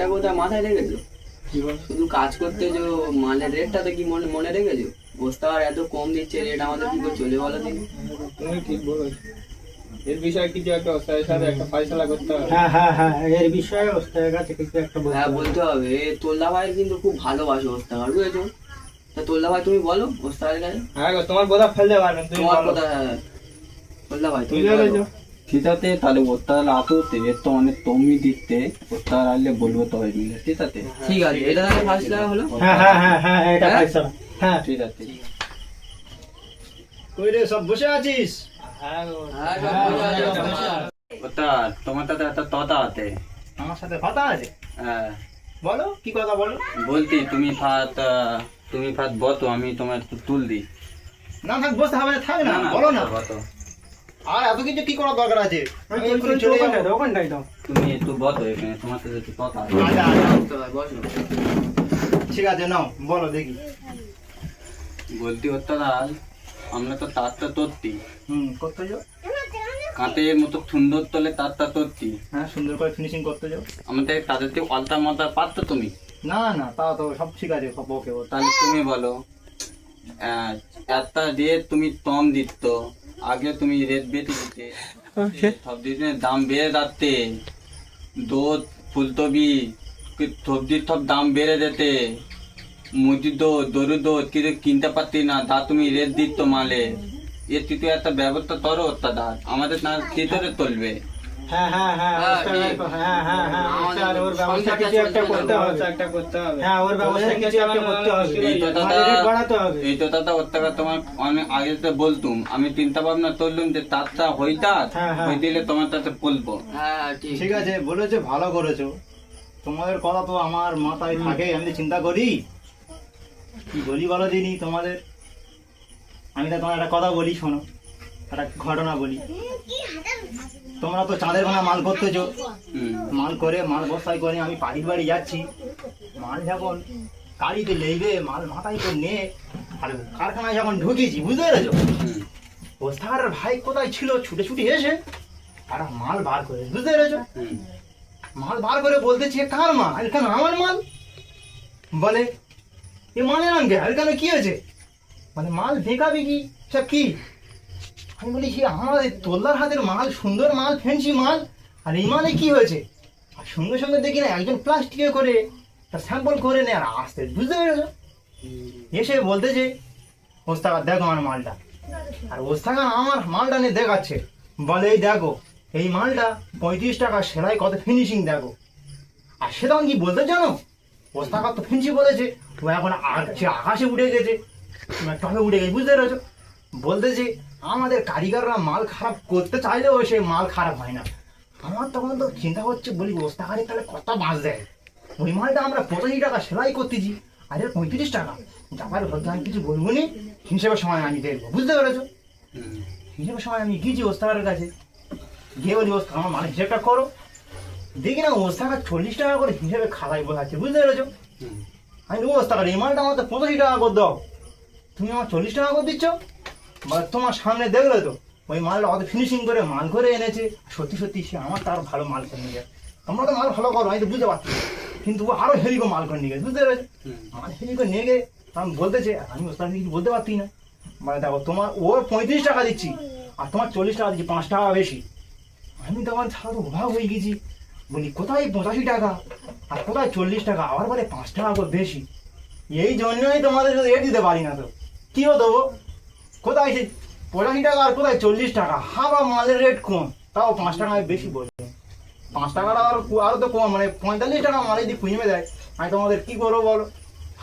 একটা কথা মাথায় রেখেছো? শুধু কাজ করতে যে মালের রেটটা তো কি মনে মনে রেখেছো? বস্তা আর এত কম দিচ্ছে রেট আমাদের কি করে চলে বলো দেখি। তুমি ঠিক বলেছ। এর বিষয়ে কিছু একটা ওস্তাদের সাথে একটা ফয়সলা করতে হবে। হ্যাঁ হ্যাঁ হ্যাঁ এর বিষয়ে ওস্তাদের কাছে কিছু একটা বলতে হ্যাঁ বলতে হবে। এ তোল্লা ভাই কিন্তু খুব ভালোবাসে ওস্তাকার বুঝেছ? তা তোল্লা ভাই তুমি বলো ওস্তাকারের কাছে হ্যাঁ গো, তোমার বোধা ফেলতে পারবেন তোমার কথা হ্যাঁ। তোল্লা ভাই তুমি আছে তাহলে ওস্তাদ আতুতে তো অনেক তুমি দিতে ওস্তাদ আসলে বলব তো হয় মিলে ঠিক আছে? ঠিক আছে এটা তাহলে ফার্স্ট হলো? হ্যাঁ হ্যাঁ হ্যাঁ হ্যাঁ এটা হ্যাঁ? ফয়সালা হ্যাঁ। ঠিক আছে। কই রে সব বসে আছিস? হ্যাঁ গো। হ্যাঁ, সব বোঝা আছে, বোঝা আছে। ওস্তাদ তোমার তাতে একটা ততা আছে। আমার সাথে কথা আছে? হ্যাঁ। বলো কি কথা বলো? বলতি তুমি ফাত আহ, তুমি ফাত বতো আমি তোমার একটু তুল দিই। না থাক বসতে হবে না থাক না বলো না। বতো আর এত কিছু কি করার দরকার আছে? আমি এক্ষুনি চলে যাব। দাও, দাও। তুমি একটু বতো এখানে তোমার সাথে একটু কথা আছে। আচ্ছা, আচ্ছা। বসো। ঠিক আছে নাও বলো দেখি। বলতি ওস্তাদ আমরা তো তারটা তত্তি হুম করতে যাও। মতো সুন্দর তলে তারটা তত্তি হ্যাঁ সুন্দর করে ফিনিশিং করতে যাও। আমাদের তাদের থেকে অলতা মলতা পারতো তুমি? না না তা তো সব ঠিক আছে সব ওকে তাহলে তুমি বলো আহ, একটা রেট তুমি কম দিত। আগে তুমি রেট বেশি দিতে। সব দিনের দাম বেড়ে যাচ্ছে। দুধ ফুলকপি কি- সবজির সব দাম বেড়ে যেতে। মুরগির দুধ কিছু কিনতে পারতি না। তা তুমি রেট দিত মালে। এর তুই একটা ব্যবস্থা করো দাদা আমাদের না ভিতরে চলবে। হ্যাঁ হ্যাঁ হ্যাঁ হ্যাঁ, ওস্তাদের- হ্যাঁ। হ্যাঁ আমাদের ওস্তাদ, ওর ব্যবস্থা কিছু একটা করতে হবে। একটা করতে হবে। ওর ব্যবস্থা কিছু একটা করতে হবে। এই তো দাদা বাড়াতে হবে। এই তো দাদা ওর টাকা তোমার অনেক আগে তো বলতুম আমি চিন্তা ভাবনা করলুম যে তারটা হইতাত হ্যাঁ, হ্যাঁ। হই দিলে তোমার তাতে বলব। হ্যাঁ ঠিক। ঠিক আছে বলেছ ভালো করেছ। তোমাদের কথা তো আমার মাথায় থাকে আমি চিন্তা করি। কি বলি বলো দিনি তোমাদের? আমি তো তোমার একটা কথা বলি শোনো। একটা ঘটনা বলি। তোমরা তো চাঁদের ভাঙা মাল করতেছো। মাল করে মাল বস্তায় করে আমি পাড়ির বাড়ি যাচ্ছি। মাল যখন গাড়িতে লেবে মাল মাথায় করে নিয়ে আর কারখানায় যখন ঢুকেছি বুঝতে পেরেছ? হুম। বস্তার ভাই কোথায় ছিল? ছুটে ছুটে এসে আর মাল বার করে বুঝতে পেরেছ? মাল বার করে বলতেছে "এ কার মাল? আর কেন আমার মাল? বলে এ মানে নাম কে আর কেন কি হয়েছে? মানে মাল বেকাবি কি? সব কি? আমি বলি আমার এই তোল্লার হাতের মাল, সুন্দর মাল ফেন্সি মাল, আর এই মালে কি হয়েছে? আর সঙ্গে সঙ্গে দেখি না, একজন প্লাস্টিকে করে তার স্যাম্পল করে নেয়, আর আসতে বুঝতে পেরেছ? এসে বলতেছে ওস্তাকার দেখো আমার মালটা। আর ওস্তাকার আমার মালটা নিয়ে দেখাচ্ছে। বলে, এই দেখো, এই মালটা পঁয়ত্রিশ টাকা সেলাই, কত ফিনিশিং দেখো। আর সে তখন কি বলতে জানো? ওস্তাকার তো ফিনিশিং বলেছে, ও এখন আ- সে আকাশে উঠে গেছে টপে উঠে গেছে, বুঝতে পেরেছ? বলতেছে আমাদের কারিগররা মাল খারাপ করতে চাইলেও সে মাল খারাপ হয় না। আমার তখন তো চিন্তা হচ্ছে বলি ওস্তাকারে তাহলে কত বাস দেয়? ওই মালটা আমরা পঁচাশি টাকা সেলাই করতেছি। আর পঁয়ত্রিশ টাকা। যাবার বলতে আমি কিছু বলব নি? হিসেবে সময় আমি দেখব বুঝতে পেরেছ? হিসেবে সময় আমি গিয়েছি ওস্তাকারের কাছে। গিয়ে বলি ওস্তাক আমার মানে হিসেবটা করো। দেখি না ওস্তাকার চল্লিশ টাকা করে হিসেবে খাতায় বোঝাচ্ছে বুঝতে পেরেছ? আমি বলি ওস্তাকার এই মালটা আমার তো পঁচাশি টাকা করে দাও। তুমি আমার চল্লিশ টাকা করে দিচ্ছ? তোমার সামনে দেখলে তো ওই মালটা অত ফিনিশিং করে মাল করে এনেছে। সত্যি সত্যি সে আমার তার ভালো মাল করে নিয়ে যায় তোমরা তো মাল ভালো করো আমি তো বুঝতে পারছি। কিন্তু ও আরও হেভি করে মাল করে নিয়ে গেছে বুঝতে পেরেছ? মাল হেভি করে নিয়ে গিয়ে আমি বলতেছে আমি ওস্তাদকে কিছু বলতে পারছি না। মানে দেখো তোমার ওর পঁয়ত্রিশ টাকা দিচ্ছি আর তোমার চল্লিশ টাকা দিচ্ছি পাঁচ টাকা বেশি। আমি তখন ছাড়া তো অভাব হয়ে গেছি। বলি কোথায় পঁচাশি টাকা? আর কোথায় চল্লিশ টাকা? আবার বলে পাঁচ টাকা করে বেশি। এই জন্যই তোমাদের রেট দিতে পারি না তো। কি হতো? কোথায় সে পঁচাশি টাকা আর কোথায় চল্লিশ টাকা? হাবা মালের রেট কম। তাও পাঁচ টাকা আমি বেশি বলি। পাঁচ টাকাটা আরও আরও তো কম মানে পঁয়তাল্লিশ টাকা মালে যদি কুইমে দেয় আমি তোমাদের কি করব বলো?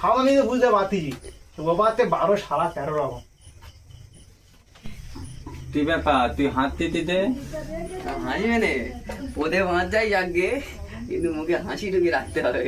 হাওয়া আমি তো বুঝতে পারতেছি। তো বাবাতে বারো সারা তেরো রকম কি ব্যাপার তুই হাত দিতে দে। হাসবে নে ওদের বাঁচ যাই যাকে কিন্তু মুখে হাসি ঢুকে রাখতে হবে।